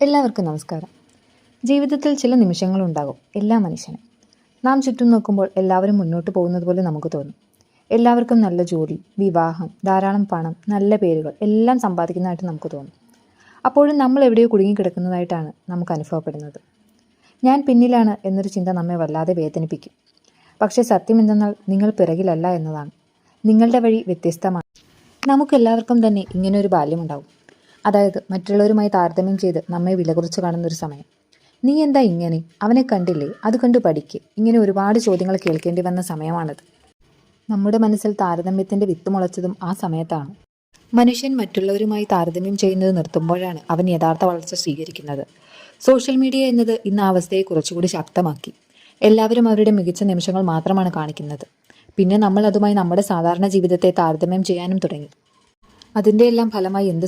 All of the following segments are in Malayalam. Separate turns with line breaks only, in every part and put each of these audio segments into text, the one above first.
എല്ലാവർക്കും നമസ്കാരം. ജീവിതത്തിൽ ചില നിമിഷങ്ങളുണ്ടാകും എല്ലാ മനുഷ്യനും. നാം ചുറ്റും നോക്കുമ്പോൾ എല്ലാവരും മുന്നോട്ട് പോകുന്നത് പോലെ നമുക്ക് തോന്നും. എല്ലാവർക്കും നല്ല ജോലി വിവാഹം ധാരാളം പണം നല്ല പേരുകൾ എല്ലാം സമ്പാദിക്കുന്നതായിട്ട് നമുക്ക് തോന്നും. അപ്പോഴും നമ്മൾ എവിടെയോ കുടുങ്ങിക്കിടക്കുന്നതായിട്ടാണ് നമുക്ക് അനുഭവപ്പെടുന്നത്. ഞാൻ പിന്നിലാണ് എന്നൊരു ചിന്ത നമ്മെ വല്ലാതെ വേദനിപ്പിക്കും. പക്ഷേ സത്യം എന്തെന്നാൽ നിങ്ങൾ പിറകിലല്ല എന്നതാണ്. നിങ്ങളുടെ വഴി വ്യത്യസ്തമാണ്. നമുക്കെല്ലാവർക്കും തന്നെ ഇങ്ങനെ ഒരു ബാല്യമുണ്ടാവും അതായത് മറ്റുള്ളവരുമായി താരതമ്യം ചെയ്ത് നമ്മെ വില കുറച്ച് കാണുന്നൊരു സമയം. നീ എന്താ ഇങ്ങനെ? അവനെ കണ്ടില്ലേ? അത് കണ്ടു പഠിക്ക്. ഇങ്ങനെ ഒരുപാട് ചോദ്യങ്ങൾ കേൾക്കേണ്ടി വന്ന സമയമാണത്. നമ്മുടെ മനസ്സിൽ താരതമ്യത്തിന്റെ വിത്ത് മുളച്ചതും ആ സമയത്താണ്. മനുഷ്യൻ മറ്റുള്ളവരുമായി താരതമ്യം ചെയ്യുന്നത് നിർത്തുമ്പോഴാണ് അവൻ യഥാർത്ഥ വളർച്ച സ്വീകരിക്കുന്നത്. സോഷ്യൽ മീഡിയ എന്നത് ഇന്ന് ആ അവസ്ഥയെ കുറച്ചുകൂടി ശക്തമാക്കി. എല്ലാവരും അവരുടെ മികച്ച നിമിഷങ്ങൾ മാത്രമാണ് കാണിക്കുന്നത്. പിന്നെ നമ്മൾ അതുമായി നമ്മുടെ സാധാരണ ജീവിതത്തെ താരതമ്യം ചെയ്യാനും തുടങ്ങി. അതിന്റെ എല്ലാം ഫലമായി എന്ത്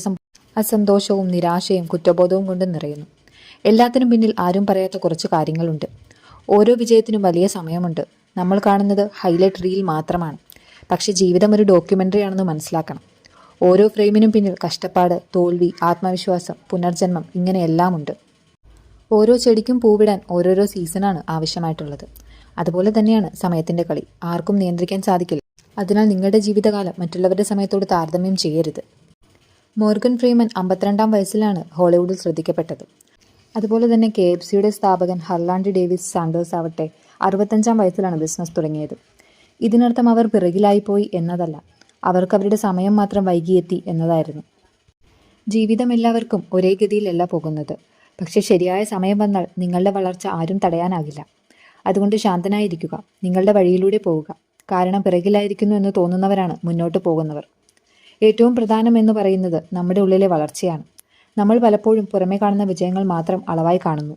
അസന്തോഷവും നിരാശയും കുറ്റബോധവും കൊണ്ട് നിറയുന്നു. എല്ലാത്തിനും പിന്നിൽ ആരും പറയാത്ത കുറച്ച് കാര്യങ്ങളുണ്ട്. ഓരോ വിജയത്തിനും വലിയ സമയമുണ്ട്. നമ്മൾ കാണുന്നത് ഹൈലൈറ്റ് റീൽ മാത്രമാണ്. പക്ഷേ ജീവിതം ഒരു ഡോക്യുമെന്ററി ആണെന്ന് മനസ്സിലാക്കണം. ഓരോ ഫ്രെയിമിനും പിന്നിൽ കഷ്ടപ്പാട് തോൽവി ആത്മവിശ്വാസം പുനർജന്മം ഇങ്ങനെയെല്ലാം ഉണ്ട് ഓരോ ചെടിക്കും പൂവിടാൻ ഓരോരോ സീസണാണ് ആവശ്യമായിട്ടുള്ളത്. അതുപോലെ തന്നെയാണ് സമയത്തിന്റെ കളി. ആർക്കും നിയന്ത്രിക്കാൻ സാധിക്കില്ല. അതിനാൽ നിങ്ങളുടെ ജീവിതകാലം മറ്റുള്ളവരുടെ സമയത്തോട് താരതമ്യം ചെയ്യരുത്. മോർഗൻ ഫ്രീമൻ അമ്പത്തിരണ്ടാം വയസ്സിലാണ് ഹോളിവുഡിൽ ശ്രദ്ധിക്കപ്പെട്ടത്. അതുപോലെ തന്നെ കെ എഫ് സിയുടെ സ്ഥാപകൻ ഹർലാൻഡ് ഡേവിസ് സാൻഡേഴ്സ് ആവട്ടെ അറുപത്തഞ്ചാം വയസ്സിലാണ് ബിസിനസ് തുടങ്ങിയത്. ഇതിനർത്ഥം അവർ പിറകിലായിപ്പോയി എന്നതല്ല അവർക്ക് അവരുടെ സമയം മാത്രം വൈകിയെത്തി എന്നതായിരുന്നു. ജീവിതം എല്ലാവർക്കും ഒരേ ഗതിയിലല്ല പോകുന്നത്. പക്ഷേ ശരിയായ സമയം വന്നാൽ നിങ്ങളുടെ വളർച്ച ആരും തടയാനാകില്ല. അതുകൊണ്ട് ശാന്തനായിരിക്കുക നിങ്ങളുടെ വഴിയിലൂടെ പോവുക. കാരണം പിറകിലായിരിക്കുന്നു എന്ന് തോന്നുന്നവരാണ് മുന്നോട്ട് പോകുന്നവർ. ഏറ്റവും പ്രധാനം എന്ന് പറയുന്നത് നമ്മുടെ ഉള്ളിലെ വളർച്ചയാണ്. നമ്മൾ പലപ്പോഴും പുറമേ കാണുന്ന വിജയങ്ങൾ മാത്രം അളവായി കാണുന്നു.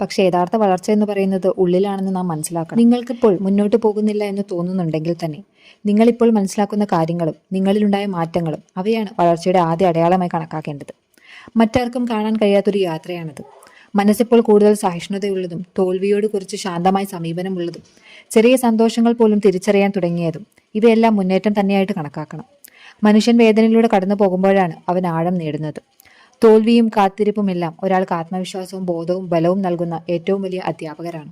പക്ഷേ യഥാർത്ഥ വളർച്ച എന്ന് പറയുന്നത് ഉള്ളിലാണെന്ന് നാം മനസ്സിലാക്കണം. നിങ്ങൾക്കിപ്പോൾ മുന്നോട്ട് പോകുന്നില്ല എന്ന് തോന്നുന്നുണ്ടെങ്കിൽ തന്നെ നിങ്ങളിപ്പോൾ മനസ്സിലാക്കുന്ന കാര്യങ്ങളും നിങ്ങളിലുണ്ടായ മാറ്റങ്ങളും അവയാണ് വളർച്ചയുടെ ആദ്യ അടയാളമായി കണക്കാക്കേണ്ടത്. മറ്റാർക്കും കാണാൻ കഴിയാത്തൊരു യാത്രയാണത്. മനസ്സിപ്പോൾ കൂടുതൽ സഹിഷ്ണുതയുള്ളതും തോൽവിയോട് കുറിച്ച് ശാന്തമായ സമീപനമുള്ളതും ചെറിയ സന്തോഷങ്ങൾ പോലും തിരിച്ചറിയാൻ തുടങ്ങിയതും ഇവയെല്ലാം മുന്നേറ്റം തന്നെയായിട്ട് കണക്കാക്കണം. മനുഷ്യൻ വേദനയിലൂടെ കടന്നു പോകുമ്പോഴാണ് അവൻ ആഴം നേടുന്നത്. തോൽവിയും കാത്തിരിപ്പുമെല്ലാം ഒരാൾക്ക് ആത്മവിശ്വാസവും ബോധവും ബലവും നൽകുന്ന ഏറ്റവും വലിയ അധ്യാപകരാണ്.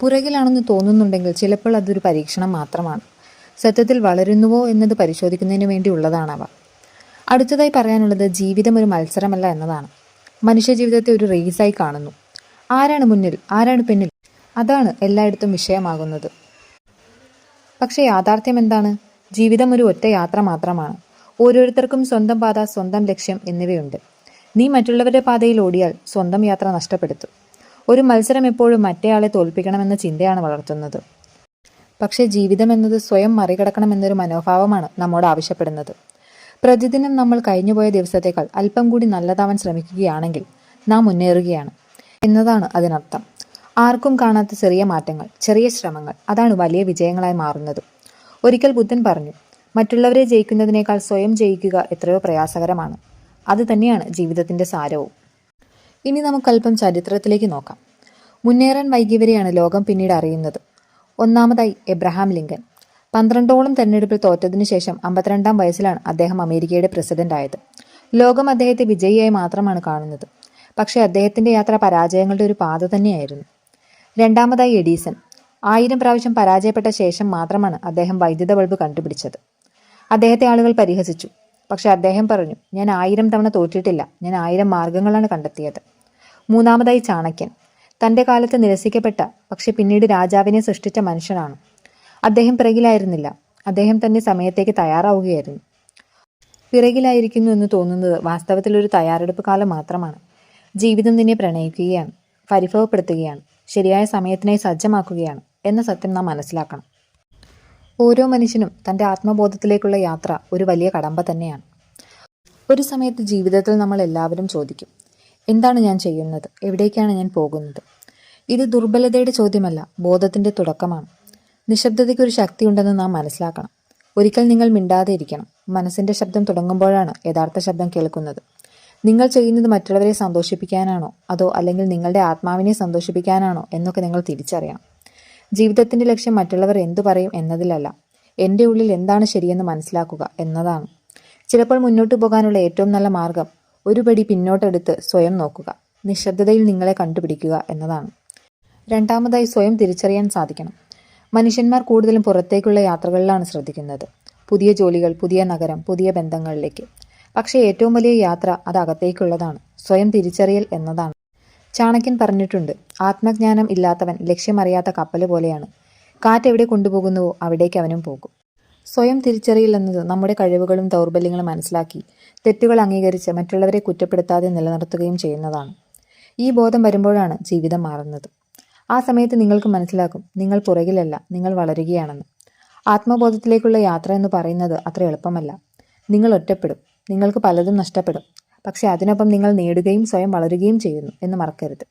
പുറകിലാണെന്ന് തോന്നുന്നുണ്ടെങ്കിൽ ചിലപ്പോൾ അതൊരു പരീക്ഷണം മാത്രമാണ്. സത്യത്തിൽ വളരുന്നുവോ എന്നത് പരിശോധിക്കുന്നതിന് വേണ്ടി ഉള്ളതാണവ അടുത്തതായി പറയാനുള്ളത് ജീവിതം ഒരു മത്സരമല്ല എന്നതാണ്. മനുഷ്യ ജീവിതത്തെ ഒരു റേസായി കാണുന്നു. ആരാണ് മുന്നിൽ ആരാണ് പിന്നിൽ? അതാണ് എല്ലായിടത്തും വിഷയമാകുന്നത്. പക്ഷേ യാഥാർത്ഥ്യം എന്താണ്? ജീവിതം ഒരു ഒറ്റ യാത്ര മാത്രമാണ്. ഓരോരുത്തർക്കും സ്വന്തം പാത സ്വന്തം ലക്ഷ്യം എന്നിവയുണ്ട്. നീ മറ്റുള്ളവരുടെ പാതയിൽ ഓടിയാൽ സ്വന്തം യാത്ര നഷ്ടപ്പെടുത്തും. ഒരു മത്സരം എപ്പോഴും മറ്റേയാളെ തോൽപ്പിക്കണമെന്ന ചിന്തയാണ് വളർത്തുന്നത്. പക്ഷേ ജീവിതം എന്നത് സ്വയം മറികടക്കണമെന്നൊരു മനോഭാവമാണ് നമ്മോട് ആവശ്യപ്പെടുന്നത്. പ്രതിദിനം നമ്മൾ കഴിഞ്ഞുപോയ ദിവസത്തേക്കാൾ അല്പം കൂടി നല്ലതാവാൻ ശ്രമിക്കുകയാണെങ്കിൽ നാം മുന്നേറുകയാണ് എന്നതാണ് അതിനർത്ഥം. ആർക്കും കാണാത്ത ചെറിയ മാറ്റങ്ങൾ ചെറിയ ശ്രമങ്ങൾ അതാണ് വലിയ വിജയങ്ങളായി മാറുന്നത്. ഒരിക്കൽ ബുദ്ധൻ പറഞ്ഞു മറ്റുള്ളവരെ ജയിക്കുന്നതിനേക്കാൾ സ്വയം ജയിക്കുക എത്രയോ പ്രയാസകരമാണ്. അത് തന്നെയാണ് ജീവിതത്തിന്റെ സാരവും. ഇനി നമുക്കല്പം ചരിത്രത്തിലേക്ക് നോക്കാം. മുന്നേറാൻ വൈകിയവരെയാണ് ലോകം പിന്നീട് അറിയുന്നത്. ഒന്നാമതായി എബ്രഹാം ലിങ്കൻ. പന്ത്രണ്ടോളം തെരഞ്ഞെടുപ്പിൽ തോറ്റതിനു ശേഷം അമ്പത്തിരണ്ടാം വയസ്സിലാണ് അദ്ദേഹം അമേരിക്കയുടെ പ്രസിഡന്റ് ആയത്. ലോകം അദ്ദേഹത്തെ വിജയിയായി മാത്രമാണ് കാണുന്നത്. പക്ഷേ അദ്ദേഹത്തിന്റെ യാത്ര പരാജയങ്ങളുടെ ഒരു പാത തന്നെയായിരുന്നു. രണ്ടാമതായി എഡീസൺ. ആയിരം പ്രാവശ്യം പരാജയപ്പെട്ട ശേഷം മാത്രമാണ് അദ്ദേഹം വൈദ്യുത ബൾബ് കണ്ടുപിടിച്ചത്. അദ്ദേഹത്തെ ആളുകൾ പരിഹസിച്ചു. പക്ഷെ അദ്ദേഹം പറഞ്ഞു ഞാൻ ആയിരം തവണ തോറ്റിട്ടില്ല. ഞാൻ ആയിരം മാർഗങ്ങളാണ് കണ്ടെത്തിയത്. മൂന്നാമതായി ചാണക്യൻ. തന്റെ കാലത്ത് നിരസിക്കപ്പെട്ട പക്ഷെ പിന്നീട് രാജാവിനെ സൃഷ്ടിച്ച മനുഷ്യനാണ്. അദ്ദേഹം പിറകിലായിരുന്നില്ല. അദ്ദേഹം തന്നെ സമയത്തേക്ക് തയ്യാറാവുകയായിരുന്നു. പിറകിലായിരിക്കുന്നു എന്ന് തോന്നുന്നത് വാസ്തവത്തിൽ ഒരു തയ്യാറെടുപ്പ് കാലം മാത്രമാണ്. ജീവിതം നിന്നെ പ്രണയിക്കുകയാണ് പരിഭവപ്പെടുത്തുകയാണ് ശരിയായ സമയത്തിനായി സജ്ജമാക്കുകയാണ്. എന്ന സത്യം നാം മനസ്സിലാക്കണം. ഓരോ മനുഷ്യനും തന്റെ ആത്മബോധത്തിലേക്കുള്ള യാത്ര ഒരു വലിയ കടമ്പ തന്നെയാണ്. ഒരു സമയത്ത് ജീവിതത്തിൽ നമ്മൾ എല്ലാവരും ചോദിക്കും എന്താണ് ഞാൻ ചെയ്യുന്നത്? എവിടേക്കാണ് ഞാൻ പോകുന്നത്? ഇത് ദുർബലതയുടെ ചോദ്യമല്ല ബോധത്തിന്റെ തുടക്കമാണ്. നിശബ്ദതയ്ക്ക് ഒരു ശക്തിയുണ്ടെന്ന് നാം മനസ്സിലാക്കണം. ഒരിക്കൽ നിങ്ങൾ മിണ്ടാതെ ഇരിക്കണം. മനസ്സിന്റെ ശബ്ദം തുടങ്ങുമ്പോഴാണ് യഥാർത്ഥ ശബ്ദം കേൾക്കുന്നത്. നിങ്ങൾ ചെയ്യുന്നത് മറ്റുള്ളവരെ സന്തോഷിപ്പിക്കാനാണോ? അതോ അല്ലെങ്കിൽ നിങ്ങളുടെ ആത്മാവിനെ സന്തോഷിപ്പിക്കാനാണോ? എന്നൊക്കെ നിങ്ങൾ തിരിച്ചറിയണം. ജീവിതത്തിന്റെ ലക്ഷ്യം മറ്റുള്ളവർ എന്തു പറയും എന്നതിലല്ല. എന്റെ ഉള്ളിൽ എന്താണ് ശരിയെന്ന് മനസ്സിലാക്കുക എന്നതാണ്. ചിലപ്പോൾ മുന്നോട്ട് പോകാനുള്ള ഏറ്റവും നല്ല മാർഗം ഒരു പടി പിന്നോട്ടെടുത്ത് സ്വയം നോക്കുക. നിശബ്ദതയിൽ നിങ്ങളെ കണ്ടുപിടിക്കുക എന്നതാണ്. രണ്ടാമതായി സ്വയം തിരിച്ചറിയാൻ സാധിക്കണം. മനുഷ്യന്മാർ കൂടുതലും പുറത്തേക്കുള്ള യാത്രകളിലാണ് ശ്രദ്ധിക്കുന്നത്. പുതിയ ജോലികൾ പുതിയ നഗരം പുതിയ ബന്ധങ്ങളിലേക്ക്. പക്ഷേ ഏറ്റവും വലിയ യാത്ര അത് അകത്തേക്കുള്ളതാണ്. സ്വയം തിരിച്ചറിയൽ എന്നതാണ്. ചാണക്യൻ പറഞ്ഞിട്ടുണ്ട് ആത്മജ്ഞാനം ഇല്ലാത്തവൻ ലക്ഷ്യമറിയാത്ത കപ്പൽ പോലെയാണ്. കാറ്റ് എവിടെ കൊണ്ടുപോകുന്നുവോ അവിടേക്ക് അവനും പോകും. സ്വയം തിരിച്ചറിയില്ലെന്നത് നമ്മുടെ കഴിവുകളും ദൗർബല്യങ്ങളും മനസ്സിലാക്കി തെറ്റുകൾ അംഗീകരിച്ച് മറ്റുള്ളവരെ കുറ്റപ്പെടുത്താതെ നിലനിർത്തുകയും ചെയ്യുന്നതാണ്. ഈ ബോധം വരുമ്പോഴാണ് ജീവിതം മാറുന്നത്. ആ സമയത്ത് നിങ്ങൾക്ക് മനസ്സിലാക്കും നിങ്ങൾ പുറകിലല്ല നിങ്ങൾ വളരുകയാണെന്ന്. ആത്മബോധത്തിലേക്കുള്ള യാത്ര എന്ന് പറയുന്നത് അത്ര എളുപ്പമല്ല. നിങ്ങൾ ഒറ്റപ്പെടും നിങ്ങൾക്ക് പലതും നഷ്ടപ്പെടും. പക്ഷെ അതിനൊപ്പം നിങ്ങൾ നേടുകയും സ്വയം വളരുകയും ചെയ്യുന്നു എന്ന് മറക്കരുത്.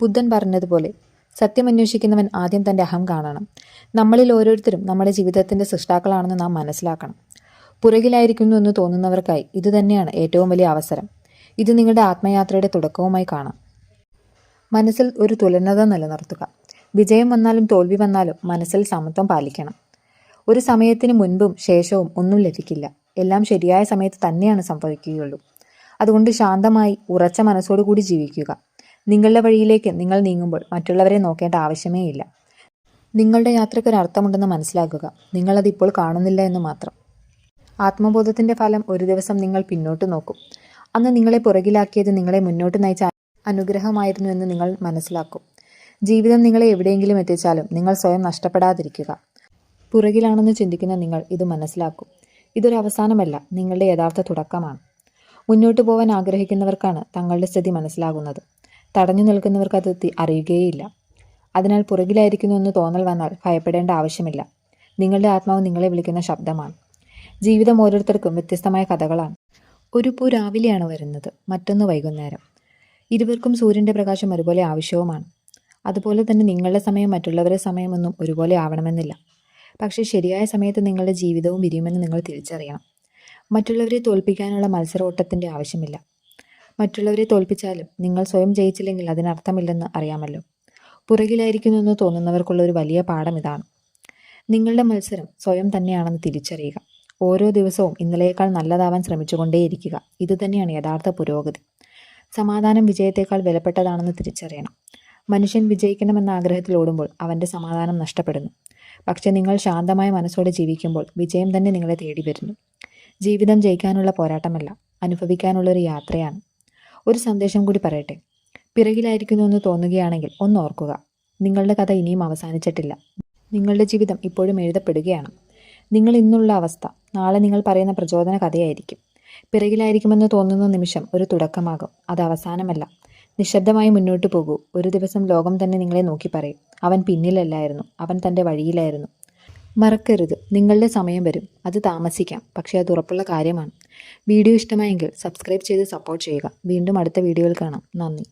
ബുദ്ധൻ പറഞ്ഞതുപോലെ സത്യം അന്വേഷിക്കുന്നവൻ ആദ്യം തന്റെ അഹം കാണണം. നമ്മളിൽ ഓരോരുത്തരും നമ്മുടെ ജീവിതത്തിന്റെ സൃഷ്ടാക്കളാണെന്ന് നാം മനസ്സിലാക്കണം. പുറകിലായിരിക്കുന്നു എന്ന് തോന്നുന്നവർക്കായി ഇത് തന്നെയാണ് ഏറ്റവും വലിയ അവസരം. ഇത് നിങ്ങളുടെ ആത്മയാത്രയുടെ തുടക്കവുമായി കാണാം. മനസ്സിൽ ഒരു തുലനത നിലനിർത്തുക. വിജയം വന്നാലും തോൽവി വന്നാലും മനസ്സിൽ സമത്വം പാലിക്കണം. ഒരു സമയത്തിന് മുൻപും ശേഷവും ഒന്നും ലഭിക്കില്ല. എല്ലാം ശരിയായ സമയത്ത് തന്നെയാണ് സംഭവിക്കുകയുള്ളൂ. അതുകൊണ്ട് ശാന്തമായി ഉറച്ച മനസ്സോടുകൂടി ജീവിക്കുക. നിങ്ങളുടെ വഴിയിലേക്ക് നിങ്ങൾ നീങ്ങുമ്പോൾ മറ്റുള്ളവരെ നോക്കേണ്ട ആവശ്യമേ ഇല്ല. നിങ്ങളുടെ യാത്രയ്ക്ക് ഒരു അർത്ഥമുണ്ടെന്ന് മനസ്സിലാക്കുക. നിങ്ങളതിപ്പോൾ കാണുന്നില്ല എന്ന് മാത്രം. ആത്മബോധത്തിന്റെ ഫലം ഒരു ദിവസം നിങ്ങൾ പിന്നോട്ട് നോക്കും. അന്ന് നിങ്ങളെ പുറകിലാക്കിയത് നിങ്ങളെ മുന്നോട്ട് നയിച്ച അനുഗ്രഹമായിരുന്നു എന്ന് നിങ്ങൾ മനസ്സിലാക്കും. ജീവിതം നിങ്ങളെ എവിടെയെങ്കിലും എത്തിച്ചാലും നിങ്ങൾ സ്വയം നഷ്ടപ്പെടാതിരിക്കുക. പുറകിലാണെന്ന് ചിന്തിക്കുന്ന നിങ്ങൾ ഇത് മനസ്സിലാക്കും. ഇതൊരു അവസാനമല്ല നിങ്ങളുടെ യഥാർത്ഥ തുടക്കമാണ്. മുന്നോട്ട് പോകാൻ ആഗ്രഹിക്കുന്നവർക്കാണ് തങ്ങളുടെ സ്ഥിതി മനസ്സിലാകുന്നത്. തടഞ്ഞു നിൽക്കുന്നവർക്ക് അത് അറിയുകയേയില്ല. അതിനാൽ പുറകിലായിരിക്കുന്നു എന്ന് തോന്നൽ വന്നാൽ ഭയപ്പെടേണ്ട ആവശ്യമില്ല. നിങ്ങളുടെ ആത്മാവ് നിങ്ങളെ വിളിക്കുന്ന ശബ്ദമാണ്. ജീവിതം ഓരോരുത്തർക്കും വ്യത്യസ്തമായ കഥകളാണ്. ഒരു പൂ രാവിലെയാണ് വരുന്നത് മറ്റൊന്ന് വൈകുന്നേരം. ഇരുവർക്കും സൂര്യന്റെ പ്രകാശം ഒരുപോലെ ആവശ്യവുമാണ്. അതുപോലെ തന്നെ നിങ്ങളുടെ സമയം മറ്റുള്ളവരുടെ സമയമൊന്നും ഒരുപോലെ ആവണമെന്നില്ല. പക്ഷേ ശരിയായ സമയത്ത് നിങ്ങളുടെ ജീവിതവും വിരിയുമെന്ന് നിങ്ങൾ തിരിച്ചറിയണം. മറ്റുള്ളവരെ തോൽപ്പിക്കാനുള്ള മത്സരോട്ടത്തിന്റെ ആവശ്യമില്ല. മറ്റുള്ളവരെ തോൽപ്പിച്ചാലും നിങ്ങൾ സ്വയം ജയിച്ചില്ലെങ്കിൽ അതിനർത്ഥമില്ലെന്ന് അറിയാമല്ലോ. പുറകിലായിരിക്കുന്നു എന്ന് തോന്നുന്നവർക്കുള്ള ഒരു വലിയ പാഠം ഇതാണ്. നിങ്ങളുടെ മത്സരം സ്വയം തന്നെയാണെന്ന് തിരിച്ചറിയുക. ഓരോ ദിവസവും ഇന്നലെയേക്കാൾ നല്ലതാവാൻ ശ്രമിച്ചുകൊണ്ടേയിരിക്കുക. ഇതുതന്നെയാണ് യഥാർത്ഥ പുരോഗതി. സമാധാനം വിജയത്തേക്കാൾ വിലപ്പെട്ടതാണെന്ന് തിരിച്ചറിയണം. മനുഷ്യൻ വിജയിക്കണമെന്ന ആഗ്രഹത്തിൽ ഓടുമ്പോൾ അവന്റെ സമാധാനം നഷ്ടപ്പെടുന്നു. പക്ഷേ നിങ്ങൾ ശാന്തമായ മനസ്സോടെ ജീവിക്കുമ്പോൾ വിജയം തന്നെ നിങ്ങളെ തേടി വരുന്നു ജീവിതം ജയിക്കാനുള്ള പോരാട്ടമല്ല അനുഭവിക്കാനുള്ളൊരു യാത്രയാണ്. ഒരു സന്ദേശം കൂടി പറയട്ടെ. പിറകിലായിരിക്കുന്നു എന്ന് തോന്നുകയാണെങ്കിൽ ഒന്ന് ഓർക്കുക. നിങ്ങളുടെ കഥ ഇനിയും അവസാനിച്ചിട്ടില്ല. നിങ്ങളുടെ ജീവിതം ഇപ്പോഴും എഴുതപ്പെടുകയാണ്. നിങ്ങൾ ഇന്നുള്ള അവസ്ഥ നാളെ നിങ്ങൾ പറയുന്ന പ്രചോദന കഥയായിരിക്കും. പിറകിലായിരിക്കുമെന്ന് തോന്നുന്ന നിമിഷം ഒരു തുടക്കമാകും. അത് അവസാനമല്ല. നിശബ്ദമായി മുന്നോട്ട് പോകൂ. ഒരു ദിവസം ലോകം തന്നെ നിങ്ങളെ നോക്കി പറയും. അവൻ പിന്നിലല്ലായിരുന്നു. അവൻ തന്റെ വഴിയിലായിരുന്നു. മറക്കരുത്. നിങ്ങളുടെ സമയം വരും. അത് താമസിക്കാം. പക്ഷേ അത് ഉറപ്പുള്ള കാര്യമാണ്. വീഡിയോ ഇഷ്ടമായെങ്കിൽ സബ്സ്ക്രൈബ് ചെയ്ത് സപ്പോർട്ട് ചെയ്യുക. വീണ്ടും അടുത്ത വീഡിയോയിൽ കാണാം. നന്ദി.